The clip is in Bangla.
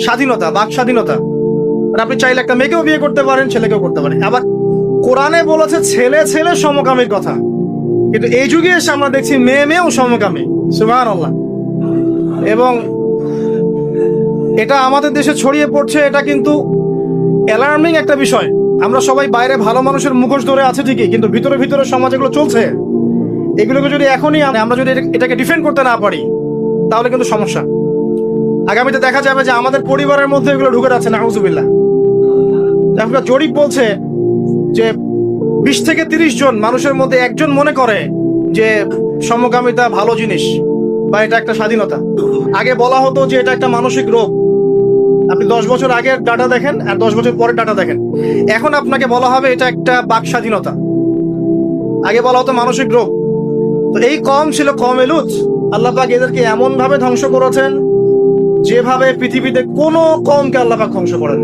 স্বাধীনতা, বাক স্বাধীনতা। আর আপনি চাইলে একটা মেয়েকেও বিয়ে করতে পারেন, ছেলেকেও করতে পারেন। আবার কোরআনে বলেছে, ছেলে ছেলে সমকামীর কথা। কিন্তু এই যুগে এসে আমরা দেখছি মেয়ে, মেয়েও সমকামী। সুবাহ আল্লাহ এবং এটা আমাদের দেশে ছড়িয়ে পড়ছে, এটা কিন্তু অ্যালার্মিং একটা বিষয়। আমরা সবাই বাইরে ভালো মানুষের মুখোশ ধরে আছে ঠিকই, কিন্তু ভিতরে ভিতরে সমাজ এগুলো চলছে। এগুলোকে যদি এখনই আম- আমরা যদি এটা- এটাকে ডিফেন্ড করতে না পারি, তাহলে কিন্তু সমস্যা। আগামীতে দেখা যাবে যে আমাদের পরিবারের মধ্যে এগুলো ঢুকে যাচ্ছে না একটা জরিপ বলছে যে বিশ থেকে তিরিশ জন মানুষের মধ্যে একজন মনে করে যে সমকামিতা ভালো জিনিস বা এটা একটা স্বাধীনতা। আগে বলা হতো যে এটা একটা মানসিক রোগ। আপনি দশ বছর আগের ডাটা দেখেন আর দশ বছর পরের ডাটা দেখেন। এখন আপনাকে বলা হবে এটা একটা বাক স্বাধীনতা। আগে বলা হতো মানসিক রোগ। তো এই কম ছিল কম এলুচ আল্লাহ পাক এদেরকে এমন ভাবে ধ্বংস করেছেন যেভাবে পৃথিবীতে কোনো কমকে আল্লাহ ধ্বংস করেন